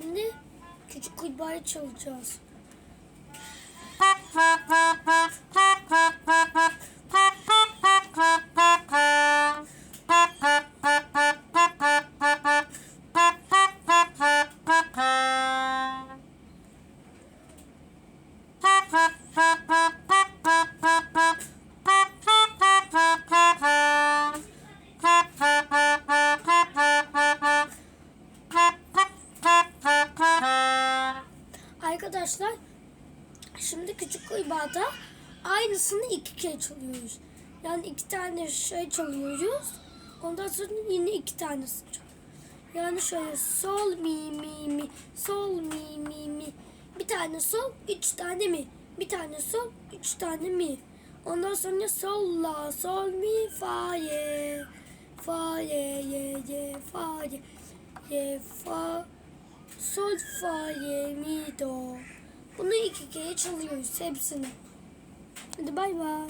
Şimdi küçük kurbağayı çalacağız. Arkadaşlar şimdi küçük kurbağada aynısını iki kere çalıyoruz. Yani iki tane şey çalıyoruz. Ondan sonra yine iki tanesini çalıyoruz. Yani şöyle sol mi mi mi sol mi mi mi bir tane sol üç tane mi bir tane sol üç tane mi ondan sonra sol la sol mi fa ye fa ye ye ye fa ye ye fa sol fa ye mi do bunu iki kere çalıyoruz hepsini. Hadi bay bay